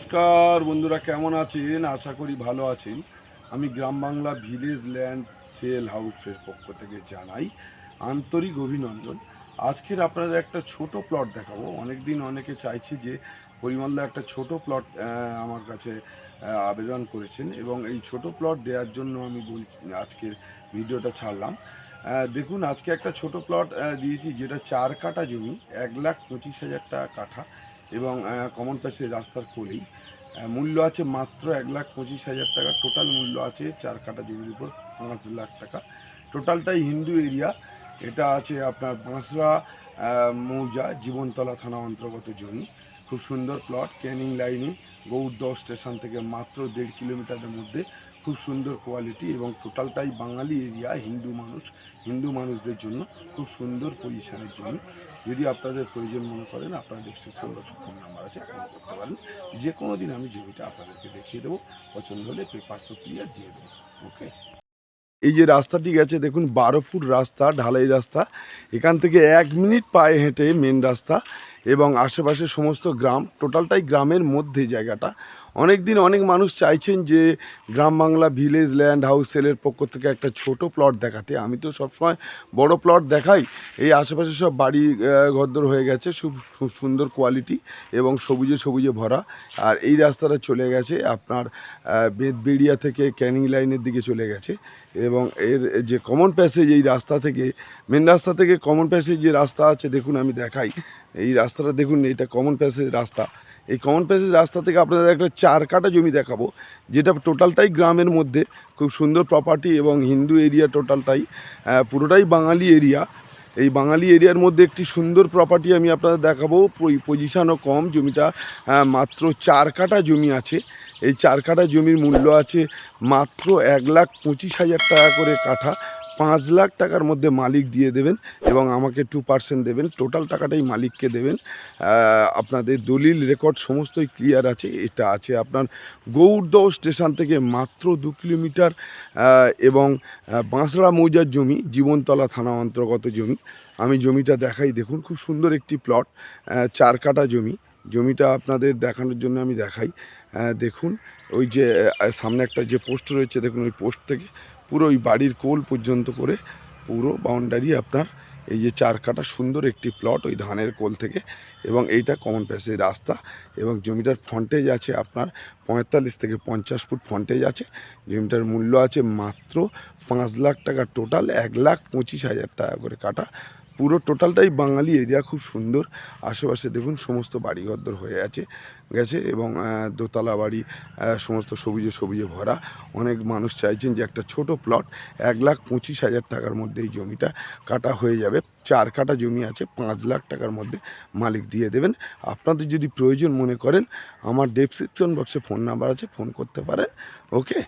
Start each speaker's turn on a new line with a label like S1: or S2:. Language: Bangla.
S1: নমস্কার বন্ধুরা, কেমন আছেন? আশা করি ভালো আছেন। আমি Gram Bangla village land sell হাউসের পক্ষ থেকে জানাই আন্তরিক অভিনন্দন। আজকের আপনাদের একটা ছোট প্লট দেখাবো। অনেক দিন অনেকে চাইছি যে পরিমাণদা একটা ছোট প্লট আমার কাছে আবেদন করেছেন এবং এই ছোট প্লট দেওয়ার জন্য আমি বলছি আজকের ভিডিওটা ছাড়লাম। দেখুন, আজকে একটা ছোট প্লট দিয়েছি যেটা চার কাটা জমি, এক লাখ পঁচিশ হাজার টাকা কাঠা। এবং কমন প্যাসের রাস্তার কোলেই মূল্য আছে মাত্র এক লাখ পঁচিশ হাজার টাকা। টোটাল মূল্য আছে চার কাটা জমির উপর পাঁচ লাখ টাকা। টোটালটাই হিন্দু এরিয়া এটা আছে আপনার বাঁশরা মৌজা, জীবনতলা থানা অন্তর্গত জমি। খুব সুন্দর প্লট ক্যানিং লাইনে গৌরদহ স্টেশন থেকে মাত্র দেড় কিলোমিটারের মধ্যে খুব সুন্দর কোয়ালিটি এবং টোটালটাই বাঙালি এরিয়া হিন্দু মানুষ, হিন্দু মানুষদের জন্য খুব সুন্দর পজিশনের জন্য। যদি আপনাদের প্রয়োজন মনে করেন, আপনার ডিসক্রিপশন বক্সে ফোন নাম্বার আছে ফোন করতে পারেন। যে কোনো দিন আমি জমিটা আপনাদেরকে দেখিয়ে দেবো। পছন্দ হলে পেপারসও ক্লিয়ার দিয়ে দেবো ওকে এই যে রাস্তাটি গেছে, দেখুন বারো ফুট রাস্তা, ঢালাই রাস্তা। এখান থেকে এক মিনিট পায়ে হেঁটে মেন রাস্তা এবং আশেপাশে সমস্ত গ্রাম টোটালটাই গ্রামের মধ্যে জায়গাটা। অনেক দিন অনেক মানুষ চাইছেন যে Gram Bangla village land house সেলের পক্ষ থেকে একটা ছোট প্লট দেখাতে। আমি তো সবসময় বড় প্লট দেখাই। এই আশেপাশে সব বাড়ি ঘরদোর হয়ে গেছে। খুব সুন্দর কোয়ালিটি এবং সবুজে সবুজে ভরা। আর এই রাস্তাটা চলে গেছে আপনার বেদবেড়িয়া থেকে ক্যানিং লাইনের দিকে চলে গেছে। এবং এর যে কমন প্যাসেজ এই রাস্তা থেকে মেন রাস্তা থেকে কমন প্যাসেজ যে রাস্তা আছে, দেখুন আমি দেখাই। এই রাস্তাটা দেখুন, এটা কমন প্যাসেজ রাস্তা। এই কমন প্যাসেজ রাস্তা থেকে আপনাদের একটা চার কাটা জমি দেখাবো, যেটা টোটালটাই গ্রামের মধ্যে, খুব সুন্দর প্রপার্টি এবং হিন্দু এরিয়া টোটালটাই পুরোটাই বাঙালি এরিয়া এই বাঙালি এরিয়ার মধ্যে একটি সুন্দর প্রপার্টি আমি আপনাদের দেখাবো পজিশানও কম, জমিটা মাত্র চার কাটা জমি আছে। এই চার কাটা জমির মূল্য আছে মাত্র এক লাখ পঁচিশ হাজার টাকা করে কাঠা। পাঁচ লাখ টাকার মধ্যে মালিক দিয়ে দেবেন এবং আমাকে টু পার্সেন্ট দেবেন। টোটাল টাকাটাই মালিককে দেবেন। আপনাদের দলিল রেকর্ড সমস্তই ক্লিয়ার আছে, এটা আছে আপনার গৌরদহ স্টেশন থেকে মাত্র দু কিলোমিটার এবং বাঁশড়া মৌজার জমি, জীবনতলা থানা অন্তর্গত জমি। আমি জমিটা দেখাই, দেখুন খুব সুন্দর একটি প্লট চার কাটা জমি। জমিটা আপনাদের দেখানোর জন্য আমি দেখাই। দেখুন, ওই যে সামনে একটা যে পোস্ট রয়েছে, দেখুন ওই পোস্ট থেকে পুরো ওই বাড়ির কোল পর্যন্ত করে পুরো বাউন্ডারি আপনার এই যে চার কাটা সুন্দর একটি প্লট ওই ধানের কোল থেকে এবং এইটা কমন প্যাসেজ রাস্তা এবং জমিটার ফ্রন্টেজ আছে আপনার পঁয়তাল্লিশ থেকে পঞ্চাশ ফুট ফ্রন্টেজ আছে। জমিটার মূল্য আছে মাত্র পাঁচ লাখ টাকা। টোটাল এক লাখ পঁচিশ হাজার টাকা করে কাটা। পুরো টোটালটাই বাঙালি এরিয়া খুব সুন্দর। আশেপাশে দেখুন সমস্ত বাড়িঘরদর হয়ে আছে, গেছে এবং দোতলা বাড়ি সমস্ত সবুজে সবুজে ভরা। অনেক মানুষ চাইছেন যে একটা ছোট প্লট এক লাখ পঁচিশ হাজার টাকার মধ্যে এই জমিটা কাটা হয়ে যাবে। চার কাটা জমি আছে, পাঁচ লাখ টাকার মধ্যে মালিক দিয়ে দেবেন। আপনাদের যদি প্রয়োজন মনে করেন, আমার ডেসক্রিপশন বক্সে ফোন নাম্বার আছে ফোন করতে পারেন। ওকে